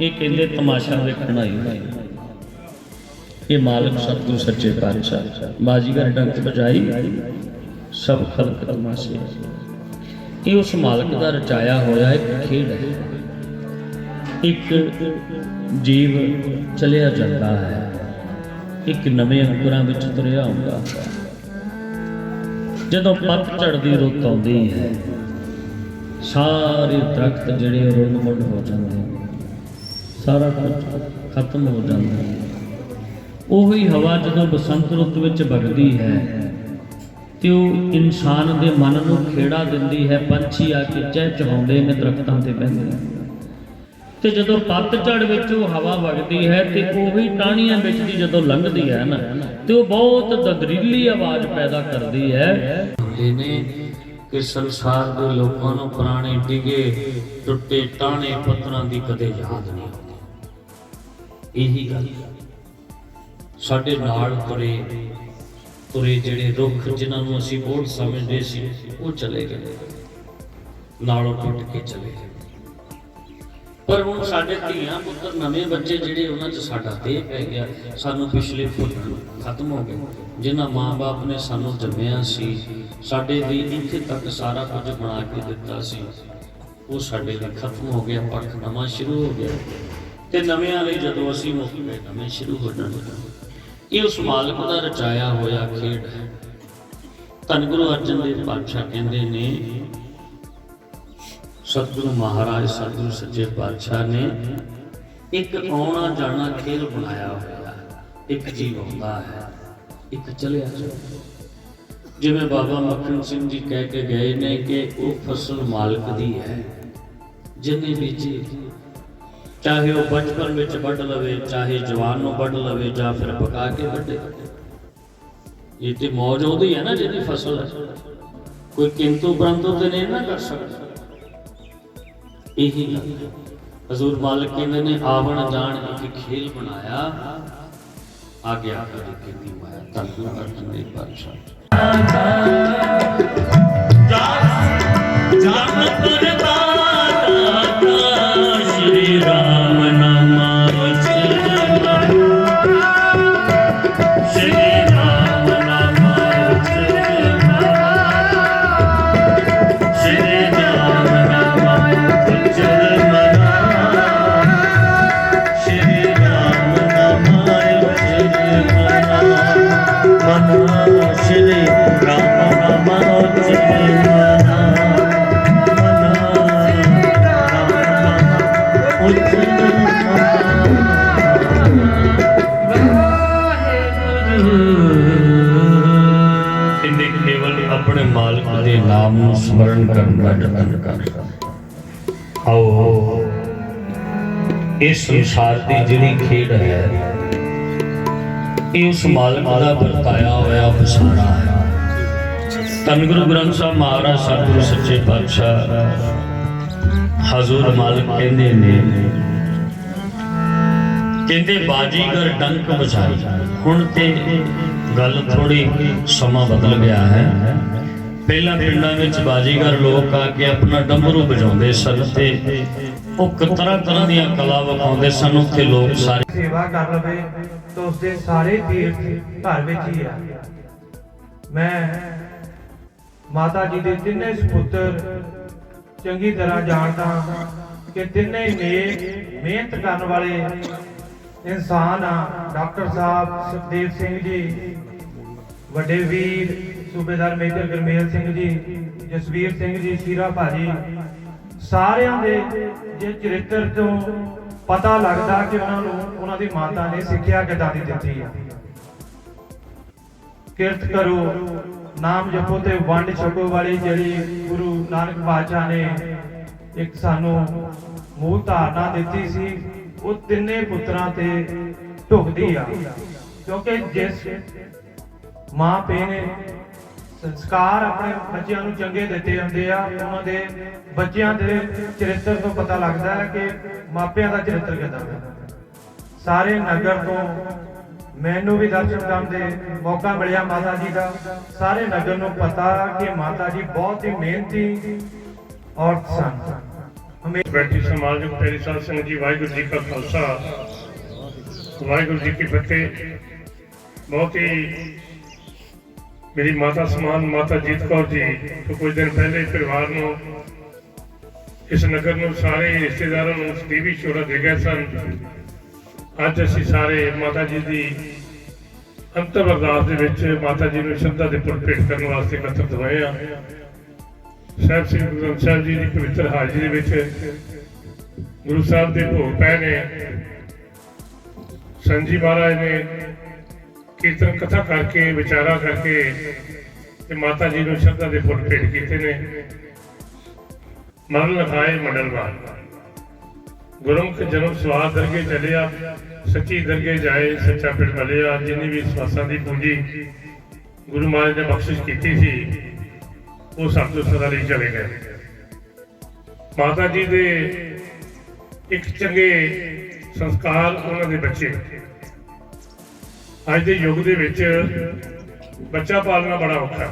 ਇਹ ਕਹਿੰਦੇ ਤਮਾਸ਼ਾ ਵੇਖਣ ਆਈ ਹੋਈ। ਇਹ ਮਾਲਕ ਸਤਿਗੁਰੂ ਸੱਚੇ ਪਾਤਸ਼ਾਹ। ਬਾਜੀਗਰ ਡੰਕ ਬਜਾਈ ਸਭ ਖਲਕ ਤਮਾਸ਼ੇ। ਇਹ ਉਸ ਮਾਲਕ ਦਾ ਰਚਾਇਆ ਹੋਇਆ ਇੱਕ ਖੇਡ ਹੈ। ਇੱਕ ਜੀਵ ਚਲਿਆ ਜਾਂਦਾ ਹੈ। ਇੱਕ ਨਵੇਂ ਅੰਕੁਰਾਂ ਵਿੱਚ ਤੁਰਿਆ ਆਉਂਦਾ ਹੈ। ਜਦੋਂ ਪੱਤਝੜ ਦੀ ਰੁੱਤ ਆਉਂਦੀ ਹੈ, ਸਾਰੇ ਦਰਖਤ ਜਿਹੜੇ ਰੁੱਲ ਮੁੱਲ ਹੋ ਜਾਂਦੇ ਨੇ। ਸਾਰਾ ਕੁਝ ਖਤਮ ਹੋ ਜਾਂਦਾ ਹੈ। ਉਹੀ ਹਵਾ ਜਦੋਂ ਬਸੰਤ ਰੁੱਤ ਵਿੱਚ ਵਗਦੀ ਹੈ, ਤੇ ਉਹ ਇਨਸਾਨ ਦੇ ਮਨ ਨੂੰ ਖੇੜਾ ਦਿੰਦੀ ਹੈ, ਪੰਛੀ ਆ ਕੇ ਚਹਿਚਹਾਉਂਦੇ ਨੇ ਦਰਖਤਾਂ ਤੇ ਬਹਿੰਦੇ ਨੇ। ਤੇ ਜਦੋਂ ਪੱਤਝੜ ਵਿੱਚ ਉਹ ਹਵਾ ਵਗਦੀ ਹੈ, ਤੇ ਉਹੀ ਟਾਹਣੀਆਂ ਵਿੱਚ ਦੀ ਜਦੋਂ ਲੰਘਦੀ ਹੈ ਨਾ, ਤੇ ਉਹ ਬਹੁਤ ਦਦਰੀਲੀ ਆਵਾਜ਼ ਪੈਦਾ ਕਰਦੀ ਹੈ। ਨੇ ਕਿ ਸੰਸਾਰ ਦੇ ਲੋਕਾਂ ਨੂੰ ਪੁਰਾਣੇ ਡਿਗੇ, ਟੁੱਟੇ ਟਾਹਣੇ ਪੱਥਰਾਂ ਦੀ ਕਦੇ ਯਾਦ ਨਹੀਂ ਇਹੀ ਗੱਲ। ਸਾਡੇ ਨਾਲ ਤੁਰੇ ਤੁਰੇ ਜਿਹੜੇ ਰੁੱਖ ਜਿਨ੍ਹਾਂ ਨੂੰ ਅਸੀਂ ਬਹੁਤ ਸਮਝਦੇ ਸੀ, ਉਹ ਚਲੇ ਗਏ। ਨਾਲੋਂ ਟੁੱਟ ਕੇ ਚਲੇ ਗਏ। ਪਰ ਹੁਣ ਸਾਡੇ ਧੀਆਂ ਪੁੱਤਰ, ਨਵੇਂ ਬੱਚੇ ਜਿਹੜੇ ਉਹਨਾਂ 'ਚ ਸਾਡਾ ਦੇਹ ਪੈ ਗਿਆ, ਸਾਨੂੰ ਪਿਛਲੇ ਭੁੱਲ ਖਤਮ ਹੋ ਗਏ। ਜਿਨ੍ਹਾਂ ਮਾਂ-ਬਾਪ ਨੇ ਸਾਨੂੰ ਜੰਮਿਆ ਸੀ, ਸਾਡੇ ਲਈ ਇੱਥੇ ਤੱਕ ਸਾਰਾ ਕੁਝ ਬਣਾ ਕੇ ਦਿੱਤਾ ਸੀ, ਉਹ ਸਾਡੇ ਲਈ ਖਤਮ ਹੋ ਗਿਆ, ਪੱਖ ਨਵਾਂ ਸ਼ੁਰੂ ਹੋ ਗਿਆ। ਤੇ ਨਵਿਆਂ ਲਈ ਜਦੋਂ ਅਸੀਂ ਮੁੱਕ ਨਵੇਂ ਸ਼ੁਰੂ ਹੋ ਜਾਣਗੇ ਇਹ ਉਸ ਮਾਲਕ ਦਾ ਰਚਾਇਆ ਹੋਇਆ ਖੇਡ ਹੈ। ਧੰਨ ਗੁਰੂ ਅਰਜਨ ਦੇਵ ਪਾਤਸ਼ਾਹ ਕਹਿੰਦੇ ਨੇ, ਸਤਿਗੁਰੂ ਮਹਾਰਾਜ, ਸਤਿਗੁਰੂ ਸੱਚੇ ਪਾਤਸ਼ਾਹ ਨੇ ਇੱਕ ਆਉਣਾ ਜਾਣਾ ਖੇਲ ਬਣਾਇਆ ਹੋਇਆ ਇੱਕ ਜੀਵ ਆਉਂਦਾ ਹੈ, ਇੱਕ ਚਲਿਆ ਜਾਂਦਾ ਜਿਵੇਂ ਬਾਬਾ ਮੱਖਣ ਸਿੰਘ ਜੀ ਕਹਿ ਕੇ ਗਏ ਨੇ ਕਿ ਉਹ ਫਸਲ ਮਾਲਕ ਦੀ ਹੈ, ਜਿੰਨੇ ਬੀਜੀ ਚਾਹੇ ਉਹ ਬਚਪਨ ਵਿੱਚ ਵੱਢ ਲਵੇ ਚਾਹੇ ਜਵਾਨ ਨੂੰ ਵੱਢ ਲਵੇ ਜਾਂ ਫਿਰ ਪਕਾ ਕੇ ਵੱਢੇ ਇਹ ਤੇ ਮੌਜ ਉਹਦੀ ਹੈ ਨਾ ਜਿਹਦੀ ਫਸਲ ਹੈ ਕੋਈ ਕਿੰਤੂ ਪਰੰਤੂ ਤੇ ਨਹੀਂ ਨਾ ਕਰ ਸਕਦਾ ਇਹੀ ਹਜ਼ੂਰ ਮਾਲਕ ਕਹਿੰਦੇ ਨੇ ਆਵਣ ਜਾਣ ਇੱਕ ਖੇਲ ਬਣਾਇਆ ਆਗਿਆ ਕਰੇ ਕੀਤੀ ਮਾਇਆ ਤਨ ਅਰਜਨ ਦੇ ਪਾਤਸ਼ਾਹ ਜਨ ਕਰਤਾ ਆਓ ਇਸ ਸੰਸਾਰ ਦੀ ਜਿਹੜੀ ਖੇਡ ਹੈ, ਇਹ ਉਸ ਮਾਲਕ ਦਾ ਵਰਤਾਇਆ ਹੋਇਆ ਬਸਾਰਾ ਹੈ। ਧੰਨ ਗੁਰੂ ਗ੍ਰੰਥ ਸਾਹਿਬ ਮਹਾਰਾਜ ਸਤਿਗੁਰੂ ਸੱਚੇ ਪਾਤਸ਼ਾਹ, ਹਜ਼ੂਰ ਮਾਲਕ ਕਹਿੰਦੇ ਨੇ, ਕਹਿੰਦੇ ਬਾਜੀਗਰ ਡੰਕ ਵਜਾਈ ਹੁਣ ਤੇ ਗੱਲ ਥੋੜੀ ਸਮਾਂ ਬਦਲ ਗਿਆ ਹੈ। ਪਹਿਲਾਂ ਪਿੰਡਾਂ ਵਿੱਚ ਬਾਜੀਗਰ ਲੋਕ ਆ ਕੇ ਆਪਣਾ ਡੰਬਰੂ ਵਜਾਉਂਦੇ ਸਨ ਤੇ ਉਹ ਤਰ੍ਹਾਂ ਤਰ੍ਹਾਂ ਦੀਆਂ ਕਲਾ ਵਿਖਾਉਂਦੇ ਸਨ, ਉੱਥੇ ਲੋਕ ਸਾਰੇ ਸੇਵਾ ਕਰ ਲਵੇ ਤਾਂ ਉਸਦੇ ਸਾਰੇ ਤੀਰਥ ਘਰ ਵਿੱਚ ਹੀ ਆ। ਮੈਂ ਮਾਤਾ ਜੀ ਦੇ ਤਿੰਨੇ ਸੁਪੁੱਤਰ ਚੰਗੀ ਤਰ੍ਹਾਂ ਜਾਣਦਾ ਹਾਂ ਕਿ ਤਿੰਨੇ ਨੇਕ ਮਿਹਨਤ ਕਰਨ ਵਾਲੇ ਇਨਸਾਨ ਆ। ਡਾਕਟਰ ਸਾਹਿਬ ਸੁਖਦੇਵ ਸਿੰਘ ਜੀ, ਵੱਡੇ ਵੀਰ ਸੂਬੇਦਾਰ ਮੇਜਰ ਗਰਮੇਲ ਸਿੰਘ ਜੀ, ਜਸਵੀਰ ਸਿੰਘ ਜੀ, ਸ਼ੀਰਾ ਭਾਜੀ, ਸਾਰਿਆਂ ਦੇ ਜੇ ਚਰਿੱਤਰ ਤੋਂ ਪਤਾ ਲੱਗਦਾ ਕਿ ਉਹਨਾਂ ਨੂੰ, ਉਹਨਾਂ ਦੀ ਮਾਤਾ ਨੇ ਸਿੱਖਿਆ ਕਿੱਦਾਂ ਦੀ ਦਿੱਤੀ ਆ। ਕਿਰਤ ਕਰੋ, ਨਾਮ ਜਪੋ ਤੇ ਵੰਡ ਛਕੋ ਵਾਲੀ ਜਿਹੜੀ ਗੁਰੂ ਨਾਨਕ ਪਾਤਸ਼ਾਹ ਨੇ ਇੱਕ ਸਾਨੂੰ ਮੂਲ ਧਾਰਨਾ ਦਿੱਤੀ ਸੀ, ਉਹ ਤਿੰਨੇ ਪੁੱਤਰਾਂ ਤੇ ਢੁਕਦੀ ਆ। ਕਿਉਂਕਿ ਜਿਸ ਮਾਂ ਪਿਓ ਨੇ ਸੰਸਕਾਰ ਆਪਣੇ ਬੱਚਿਆਂ ਨੂੰ ਚੰਗੇ ਦਿੱਤੇ ਹੁੰਦੇ ਆ, ਉਹਨਾਂ ਦੇ ਬੱਚਿਆਂ ਦੇ ਚਰਿੱਤਰ ਤੋਂ ਪਤਾ ਲੱਗਦਾ ਹੈ ਕਿ ਮਾਪਿਆਂ ਦਾ ਚਰਿੱਤਰ ਕਿਦਾਂ ਹੈ। ਸਾਰੇ ਨਗਰ ਤੋਂ ਮੈਨੂੰ ਵੀ ਦਰਸ਼ਨ ਕਰਨ ਦੇ ਮੌਕਾ ਮਿਲਿਆ ਮਾਤਾ ਜੀ ਦਾ। ਸਾਰੇ ਨਗਰ ਨੂੰ ਪਤਾ ਕਿ ਮਾਤਾ ਜੀ ਬਹੁਤ ਹੀ ਮਿਹਨਤੀ ਔਰਤ ਸਨ। ਹਮੇ ਬੈਠੀ ਸਮਾਜਿਕ ਪਿਆਰੀ ਸਾਧ ਜੀ, ਵਾਹਿਗੁਰੂ ਜੀ ਕਾ ਖਾਲਸਾ, ਵਾਹਿਗੁਰੂ ਜੀ ਕੀ ਫਤਿਹ। ਬਹੁਤ ਹੀ ਮੇਰੀ ਮਾਤਾ ਸਮਾਨ, ਮਾਤਾ ਜੀਤ ਕੌਰ ਜੀ ਤੋਂ ਕੁਝ ਦਿਨ ਪਹਿਲੇ ਪਰਿਵਾਰ ਨੂੰ, ਇਸ ਨਗਰ ਨੂੰ ਸਾਰੇ ਰਿਸ਼ਤੇਦਾਰਾਂ ਨੂੰ ਸਦੀਵੀ ਸ਼ੋਰਾ ਦੇ ਗਏ ਸਨ। ਅੱਜ ਅਸੀਂ ਸਾਰੇ ਮਾਤਾ ਜੀ ਦੀ ਅੰਤਮ ਅਰਦਾਸ ਦੇ ਵਿੱਚ ਮਾਤਾ ਜੀ ਨੂੰ ਸ਼ਰਧਾ ਦੇ ਪੁੱਤ ਭੇਟ ਕਰਨ ਵਾਸਤੇ ਇਕੱਤਰ ਹੋਏ ਆ। ਸਾਹਿਬ ਸ੍ਰੀ ਗੁਰੂ ਗ੍ਰੰਥ ਸਾਹਿਬ ਜੀ ਦੀ ਪਵਿੱਤਰ ਹਾਜ਼ਰੀ ਦੇ ਵਿੱਚ ਗੁਰੂ ਸਾਹਿਬ ਦੇ ਭੋਗ ਪਏ ਨੇ। ਸੰਜੀ ਮਹਾਰਾਜ ਨੇ ਕੀਰਤਨ ਕਥਾ ਕਰਕੇ, ਵਿਚਾਰਾ ਕਰਕੇ ਤੇ ਮਾਤਾ ਜੀ ਨੂੰ ਸ਼ਰਧਾ ਦੇ ਫੁੱਲ ਭੇਟ ਕੀਤੇ ਨੇ। ਮਰਨ ਲਖਾਏ ਮੰਡਲਵਾਰ ਗੁਰਮੁਖ ਜਨਮ ਸਵਾਦ ਦਰਗੇ ਚੱਲਿਆ, ਸੱਚੀ ਦਰਗੇ ਜਾਏ, ਸੱਚਾ ਪਿੰਡ ਮਲਿਆ ਜਿੰਨੀ ਵੀ ਸਵਾਸਾਂ ਦੀ ਪੂੰਜੀ ਗੁਰੂ ਮਹਾਰਾਜ ਨੇ ਬਖਸ਼ਿਸ਼ ਕੀਤੀ ਸੀ, ਉਹ ਸਭ ਤੋਂ ਸਦਾ ਲਈ ਚਲੇ ਗਏ। ਮਾਤਾ ਜੀ ਦੇ ਇੱਕ ਚੰਗੇ ਸੰਸਕਾਰ ਉਹਨਾਂ ਦੇ ਬੱਚੇ ਅੱਜ ਦੇ ਯੁੱਗ ਦੇ ਵਿੱਚ ਬੱਚਾ ਪਾਲਣਾ ਬੜਾ ਔਖਾ ਹੈ।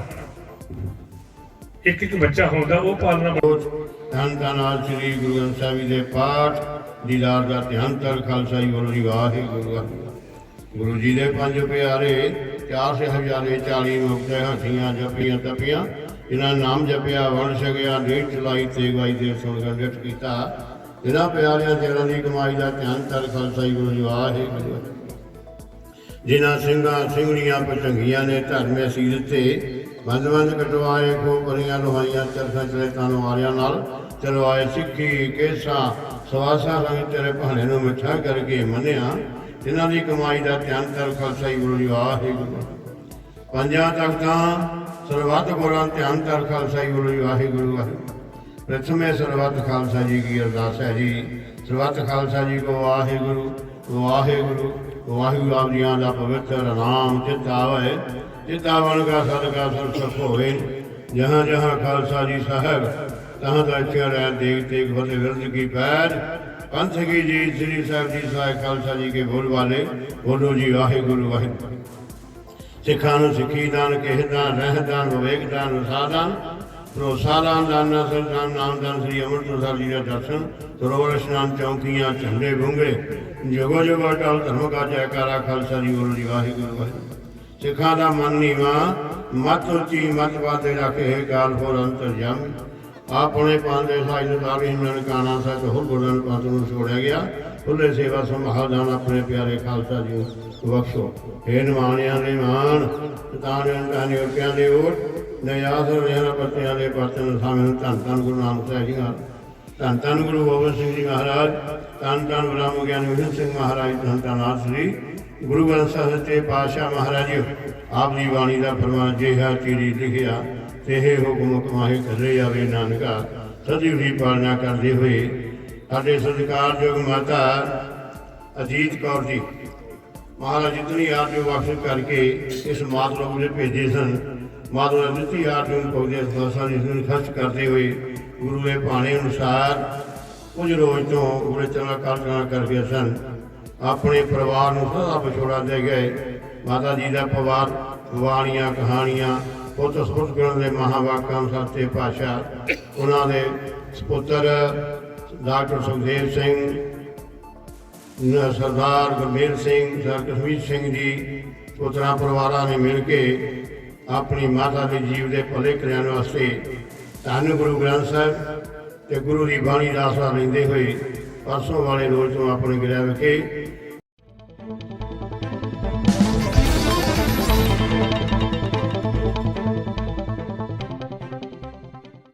ਇੱਕ ਇੱਕ ਬੱਚਾ ਹੁੰਦਾ, ਉਹ ਪਾਲਣਾ ਬੜਾ ਧੰਨ ਧੰਨ ਆਲ ਸ੍ਰੀ ਗੁਰੂ ਗ੍ਰੰਥ ਸਾਹਿਬ ਜੀ ਦੇ ਪਾਠ ਦੀਦਾਰ ਦਾ ਧਿਆਨ ਤਰ ਖਾਲਸਾ ਜੀ ਗੁਰੂ ਜੀ, ਵਾਹਿਗੁਰੂ ਵਾਹਿਗੁਰੂ। ਗੁਰੂ ਜੀ ਦੇ ਪੰਜ ਪਿਆਰੇ, ਚਾਰ ਸੇ ਹਜ਼ਾਰੇ 40 ਮੁਕਤੇ ਹੱਥੀਆਂ ਜਪੀਆਂ, ਤਪੀਆਂ ਇਹਨਾਂ ਨਾਮ ਜਪਿਆ ਵਣ ਸਕਿਆ ਨੀਟ ਚਲਾਈ ਤੇ ਗਵਾਈ ਦੇ ਸੁਣ ਗੰਡਟ ਕੀਤਾ। ਇਹਨਾਂ ਪਿਆਰਿਆਂ ਤੇਰਾਂ ਦੀ ਕਮਾਈ ਦਾ ਧਿਆਨ ਤਰ ਖਾਲਸਾ ਜੀ ਗੁਰੂ ਜੀ, ਵਾਹਿਗੁਰੂ। ਜਿਨ੍ਹਾਂ ਸਿੰਘਾਂ ਸਿੰਘਣੀਆਂ ਪਚੰਗੀਆਂ ਨੇ ਧਰਮੇ ਸੀ ਦਿੱਤੇ ਬੰਦ ਬੰਦ ਕਟਵਾਏ ਕੋ ਬਰੀਆਂ ਲੋਹਾਈਆਂ, ਚਰਖਾ ਚਲੇ ਤਾਨੂੰ ਵਾਰਿਆਂ ਨਾਲ ਚਲਵਾਏ, ਸਿੱਖੀ, ਕੇਸਾ, ਸਵਾਸਾ ਰੰਗ ਤੇਰੇ ਭਾਣੇ ਨੂੰ ਮਿੱਠਾ ਕਰਕੇ ਮੰਨਿਆ। ਜਿਨ੍ਹਾਂ ਦੀ ਕਮਾਈ ਦਾ ਧਿਆਨ ਕਰ ਖਾਲਸਾ ਜੀ ਗੁਰੂ ਜੀ, ਵਾਹਿਗੁਰੂ। ਪੰਜਾਂ ਤਖਤਾਂ, ਸਰਬੱਤ ਗੁਰਾਂ ਧਿਆਨ ਕਰ ਖਾਲਸਾ ਜੀ ਗੁਰੂ ਜੀ, ਵਾਹਿਗੁਰੂ ਵਾਹਿਗੁਰੂ। ਪ੍ਰਥਮੇ ਸਰਬੱਤ ਖਾਲਸਾ ਜੀ ਕੀ ਅਰਦਾਸ ਹੈ ਜੀ। ਸਰਬੱਤ ਖਾਲਸਾ ਜੀ ਕੋ ਵਾਹਿਗੁਰੂ। ਵਾਹਿਗੁਰੂ ਵਾਹਿਗੁਰੂ ਆਪ ਜੀਆਂ ਦਾ ਪਵਿੱਤਰ ਨਾਮ ਚਿਤਾ ਹੋਏ ਚਿਤਾ ਬਣ ਕਾ ਸਦਕਾ ਸਰਸਪ ਹੋਵੇ। ਜਹਾਂ ਜਹਾਂ ਖਾਲਸਾ ਜੀ ਸਾਹਿਬ, ਤਹਾਂ ਦਾ ਚੜਿਆ ਦੇਖ ਦੇਖ ਫਤਿਹ ਵਿਰਦ ਕੀ ਪੈਰ। ਪੰਥ ਕੀ ਜੀ ਸ੍ਰੀ ਸਾਹਿਬ ਜੀ ਸਾਹਿਬ ਖਾਲਸਾ ਜੀ ਕੇ ਬੋਲ ਵਾਲੇ, ਬੋਲੋ ਜੀ ਵਾਹਿਗੁਰੂ ਵਾਹਿਗੁਰੂ। ਸਿੱਖਾਂ ਨੂੰ ਸਿੱਖੀ ਦਾਨ ਕਹਿ ਦਾਨ ਰਹਿ ਵਿਵੇਕ ਦਾਨ ਵਸਾ ਭਰੋਸਾ ਦਾਨ ਦਾਨ ਨਸਲ ਦਾਨ ਨਾਮ ਦਾਨ ਸ੍ਰੀ ਜੀ ਦਾ ਦਰਸ਼ਨ। ਸਰੋਵਰ ਇਸ਼ਨਾਨ ਚੌਂਕੀਆਂ, ਝੰਡੇ ਬੁੰਗੇ ਜਗੋ ਜਗੋ ਟਲ ਧਰਮ ਕਾ ਜੈਕਾਰਾ, ਖਾਲਸਾ ਜੀ ਗੁਰੂ ਜੀ, ਵਾਹਿਗੁਰੂ ਵਾਹਿਗੁਰੂ। ਸਿੱਖਾਂ ਦਾ ਮਨ ਨੀਵਾ, ਮਤ ਉੱਚੀ, ਮਤ ਬਾਤੇ ਰੱਖੇ, ਕਾਲ ਫੋਰ ਅੰਤਰ ਜਮ ਆਪਣੇ ਪਾਂਦੇ ਸਾਈ ਨੂੰ ਤਾਰੀ ਸਤ ਹੁਰ ਗੁਰਨ ਪੰਥ ਨੂੰ ਛੋੜਿਆ ਗਿਆ। ਖੁੱਲੇ ਸੇਵਾ ਸੰਭਾਲ ਆਪਣੇ ਪਿਆਰੇ ਖਾਲਸਾ ਜੀ ਬਖਸ਼ੋ। ਹੇ ਨਿਮਾਣਿਆਂ ਦੇ ਮਾਣ ਤਾਣਿਆਂ ਦਾ ਨਿਉਟਿਆਂ ਦੇ ਓਟ। ਨਿਆਸ ਰਹਿਣਾ ਪੱਤਿਆਂ ਦੇ ਪਰਤਨ ਸਾਵੇਂ ਧੰਨ ਧੰਨ ਗੁਰੂ ਨਾਨਕ ਸਾਹਿਬ ਜੀ ਮਹਾਰਾਜ ਧੰਨ ਧੰਨ ਗੁਰੂ ਗੋਬਿੰਦ ਸਿੰਘ ਜੀ ਮਹਾਰਾਜ, ਧੰਨ ਧੰਨ ਬ੍ਰਹਮ ਗਿਆਨ ਵਿਸ਼ਨ ਸਿੰਘ ਮਹਾਰਾਜ, ਧੰਨ ਧੰਨ ਆਪ ਸ੍ਰੀ ਗੁਰੂ ਗ੍ਰੰਥ ਸਾਹਿਬ ਤੇ ਪਾਤਸ਼ਾਹ ਮਹਾਰਾਜ, ਆਪ ਦੀ ਬਾਣੀ ਦਾ ਫਰਮਾਨ ਜਿਹਾ ਚੀਰੀ ਲਿਖਿਆ ਤੇਹੇ ਹੁਕਮ ਕਮਾਹੇ ਕਰੇ ਆਵੇ ਨਾਨਕਾ, ਸਦੀਵ ਦੀ ਪਾਲਣਾ ਕਰਦੇ ਹੋਏ, ਸਾਡੇ ਸਤਿਕਾਰਯੋਗ ਮਾਤਾ ਅਜੀਤ ਕੌਰ ਜੀ, ਮਹਾਰਾਜ ਜਿਤਨੀ ਆਪ ਨੂੰ ਬਖਸ਼ ਕਰਕੇ ਇਸ ਮਾਤ ਨੂੰ ਨੇ ਭੇਜੇ ਸਨ ਮਾਤਾ ਦਿੱਤੀ ਆਪ ਨੂੰ ਪੌਦੇ ਸਵਾਸਾਂ ਦੀ ਨੂੰ ਖਰਚ ਕਰਦੇ ਹੋਏ ਗੁਰੂ ਦੇ ਭਾਣੇ ਅਨੁਸਾਰ ਕੁਝ ਰੋਜ਼ ਤੋਂ ਗੁਰੇ ਚੰਗਾ ਕਾਰਜਨਾ ਕਰਕੇ ਸਨ। ਆਪਣੇ ਪਰਿਵਾਰ ਨੂੰ ਸਦਾ ਵਿਛੋੜਾ ਦੇ ਗਏ। ਮਾਤਾ ਜੀ ਦਾ ਪਰਿਵਾਰ ਬਾਣੀਆਂ ਕਹਾਣੀਆਂ, ਪੁੱਤ ਸੁਪੁੱਤ ਕਰਨ ਦੇ ਮਹਾਵਾਕਾਂ ਸੱਤੇ ਪਾਸ਼ਾ ਉਹਨਾਂ ਦੇ ਸੁਪੁੱਤਰ ਡਾਕਟਰ ਸੁਖਦੇਵ ਸਿੰਘ ਸਰਦਾਰ ਗੁਰਮੇਲ ਸਿੰਘ, ਸਰ ਕਸ਼ਮੀਰ ਸਿੰਘ ਜੀ, ਪੁੱਤਰਾ ਪਰਿਵਾਰਾਂ ਨੇ ਮਿਲ ਕੇ ਆਪਣੀ ਮਾਤਾ ਦੇ ਜੀਵ ਦੇ ਭਲੇ ਕਲਿਆਣ ਵਾਸਤੇ ਧੰਨ ਗੁਰੂ ਗ੍ਰੰਥ ਸਾਹਿਬ ਤੇ ਗੁਰੂ ਦੀ ਬਾਣੀ ਦਾ ਆਸਰਾ ਲੈਂਦੇ ਹੋਏ ਪਰਸੋਂ ਵਾਲੇ ਰੋਜ਼ ਤੋਂ ਆਪਣੇ ਗ੍ਰਹਿ ਵਿਖੇ